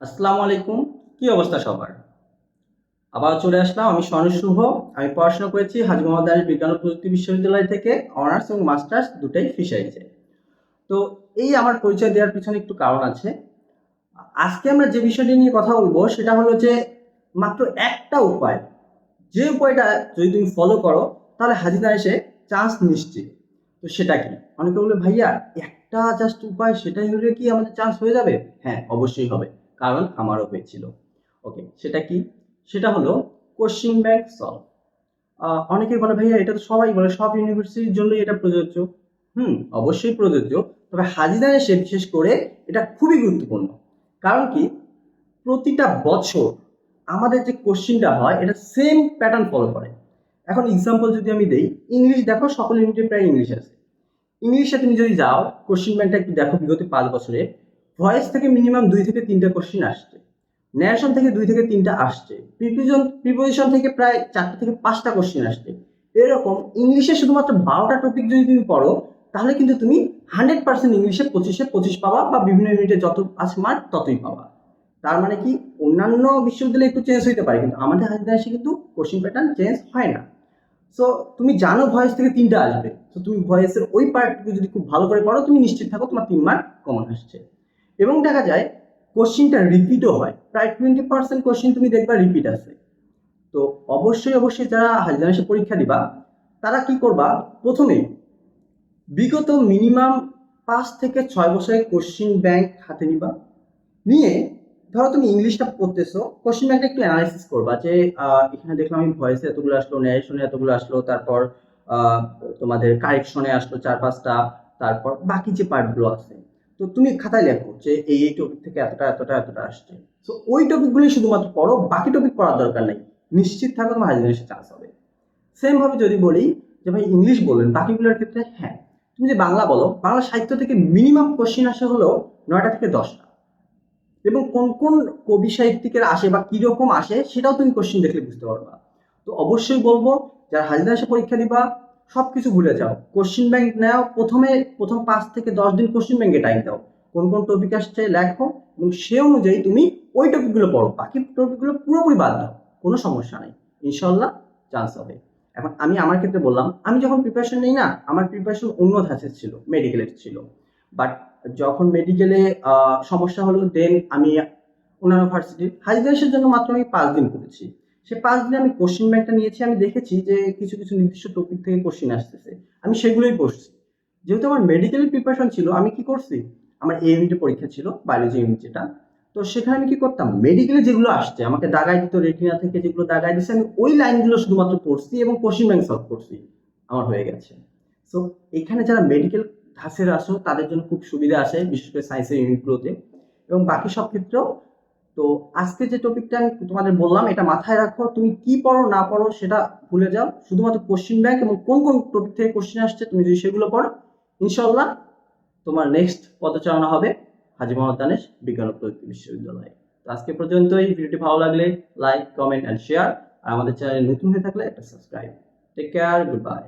আসসালামু আলাইকুম। কি অবস্থা সবার? আবার চলে আসলাম। আমি স্বর্ণ শুভ। আমি পড়াশোনা করেছি হাজি মোহাম্মদ আলী বিজ্ঞান প্রযুক্তি বিশ্ববিদ্যালয় থেকে অনার্স এবং মাস্টার্স দুটাই ফিশারিজে তো এই আমার পরিচয় দেওয়ার পিছনে একটু কারণ আছে। আজকে আমরা যে বিষয়টি নিয়ে কথা বলব সেটা হলো যে মাত্র একটা উপায়। যে উপায়টা যদি তুমি ফলো করো, তাহলে হাজিরা এসে চান্স নিশ্চিত। তো সেটা কি? অনেকে বলে, ভাইয়া, একটা জাস্ট উপায়, সেটাই হলে কি আমাদের চান্স হয়ে যাবে? হ্যাঁ অবশ্যই হবে। কারণ আমারও হয়েছিল। ওকে সেটা কি? সেটা হলো কোশ্চিন ব্যাংক সলভ অনেকে বলে, ভাইয়া, এটা তো সবাই বলে, সব ইউনিভার্সিটির জন্যই এটা প্রযোজ্য। হুম, অবশ্যই প্রযোজ্য। তবে হাজিদার এসে বিশেষ করে এটা খুবই গুরুত্বপূর্ণ। কারণ কি? প্রতিটা বছর আমাদের যে কোশ্চিনটা হয়, এটা সেম প্যাটার্ন ফলো করে। এখন এক্সাম্পল যদি আমি দেই ইংলিশ দেখো সকল ইউনিটে প্রায় ইংলিশ আছে। ইংলিশে তুমি যদি যাও কোশ্চিন ব্যাংকটা একটু দেখো বিগত পাঁচ বছরে ভয়েস থেকে মিনিমাম দুই থেকে তিনটা কোশ্চিন আসছে। ন্যারেশন থেকে দুই থেকে তিনটা আসছে। প্রিপোজিশন প্রিপোজিশন থেকে প্রায় চারটা থেকে পাঁচটা কোশ্চিন আসছে। এরকম ইংলিশে শুধুমাত্র বারোটা টপিক যদি তুমি পড়ো, তাহলে কিন্তু তুমি হান্ড্রেড পার্সেন্ট ইংলিশে পঁচিশে পঁচিশ পাবা বা বিভিন্ন ইউনিটে যত আছে মার্ক ততই পাবা। তার মানে কি অন্যান্য বিশ্ববিদ্যালয়ে একটু চেঞ্জ হইতে পারে, কিন্তু আমাদের হাজিরা এসে কিন্তু কোশ্চিন প্যাটার্ন চেঞ্জ হয় না। সো তুমি জানো ভয়েস থেকে তিনটা আসবে। তো তুমি ভয়েসের ওই পার্টটুকু যদি খুব ভালো করে পড়ো, তুমি নিশ্চিত থাকো তোমার তিন মার্ক কমন আসছে। এবং দেখা যায় কোশ্চিনটা রিপিটও হয়। প্রায় টোয়েন্টি পার্সেন্ট কোশ্চিন তুমি দেখবা রিপিট আছে তো অবশ্যই অবশ্যই যারা হাজিরা এসে পরীক্ষা দিবা, তারা কি করবা? প্রথমে বিগত মিনিমাম পাঁচ থেকে ছয় বছরের কোশ্চিন ব্যাংক হাতে নিবা। নিয়ে ধরো তুমি ইংলিশটা পড়তেছো কোশ্চিন ব্যাংকটা একটু অ্যানালাইসিস করবা যে এখানে দেখলাম আমি ভয়েসে এতগুলো আসলো ন্যারেশনে এতগুলো আসলো, তারপর তোমাদের কারেকশনে আসলো চার পাঁচটা, তারপর বাকি যে পার্টগুলো আছে তো তুমি খাতায় লেখো যে এই এই টপিক থেকে এতটা এতটা এতটা আসছে। তো ওই টপিকগুলি শুধুমাত্র পড়ো, বাকি টপিক পড়ার দরকার নেই। নিশ্চিত থাকো তোমার হাজির চান্স হবে। সেমভাবে যদি বলি যে ভাই ইংলিশ বললেন, বাকিগুলোর ক্ষেত্রে হ্যাঁ। তুমি যে বাংলা বলো, বাংলা সাহিত্য থেকে মিনিমাম কোশ্চিন আসে হলো নয়টা থেকে দশটা। এবং কোন কোন কবি সাহিত্যিকের আসে বা কীরকম আসে, সেটাও তুমি কোশ্চিন দেখলে বুঝতে পারবা। তো অবশ্যই বলব, যারা হাজিরা এসে পরীক্ষা দিবা সব কিছু ভুলে যাও। কোশ্চিন ব্যাংক নাও, প্রথমে, প্রথম পাঁচ থেকে দশ দিন কোশ্চিন ব্যাংকে টাইম দাও। কোন কোন টপিক আসছে লেখো এবং সে অনুযায়ী তুমি ওই টপিকগুলো পড়ো। বাকি টপিকগুলো পুরোপুরি বাদ দাও, কোনো সমস্যা নেই। ইনশাল্লাহ চান্স হবে। এখন আমি আমার ক্ষেত্রে বললাম, আমি যখন প্রিপারেশন নেই না, আমার প্রিপারেশন অন্য ধাঁচের ছিল মেডিকেলের ছিল। বাট যখন মেডিকেলে সমস্যা হলো দেন আমি অন্যান্য ভার্সিটির হাজিদাসের জন্য মাত্র আমি পাঁচ দিন করেছি। সে পাঁচ দিনে আমি কোশ্চিন ব্যাংকটা নিয়েছি, আমি দেখেছি যে কিছু কিছু নির্দিষ্ট টপিক থেকে কোশ্চিন আসতেছে। আমি সেগুলোই পড়ছি। যেহেতু আমার মেডিকেলের প্রিপারেশন ছিল, আমি কি করছি? আমার এই ইউনিটে পরীক্ষা ছিল বায়োলজি ইউনিট যেটা। তো সেখানে আমি কি করতাম? মেডিকেলে যেগুলো আসছে, আমাকে দাগাই দিত রেটিনা থেকে যেগুলো দাগাই দিচ্ছে আমি ওই লাইনগুলো শুধুমাত্র পড়ছি এবং কোশ্চিন ব্যাংক সলভ করছি। আমার হয়ে গেছে। সো এখানে যারা মেডিকেল ধাঁচের আসো, তাদের জন্য খুব সুবিধা আসে, বিশেষ করে সায়েন্সের ইউনিটগুলোতে এবং বাকি সব ক্ষেত্রেও তো আজকে যে টপিকটা আমি তোমাদের বললাম, এটা মাথায় রাখো। তুমি কি পড়ো, না পড়ো, সেটা ভুলে যাও। শুধুমাত্র কোশ্চিন ব্যাংক এবং কোন কোন টপিক থেকে কোশ্চিন আসছে, তুমি যদি সেগুলো পড়ো ইনশাল্লাহ তোমার নেক্সট পদচারণা হবে হাজি মোহাম্মদ দানেশ বিজ্ঞান প্রযুক্তি বিশ্ববিদ্যালয়ে। তো আজকে পর্যন্তই। ভিডিওটি ভালো লাগলে লাইক কমেন্ট অ্যান্ড শেয়ার আর আমাদের চ্যানেলে নতুন হয়ে থাকলে একটা subscribe take care good bye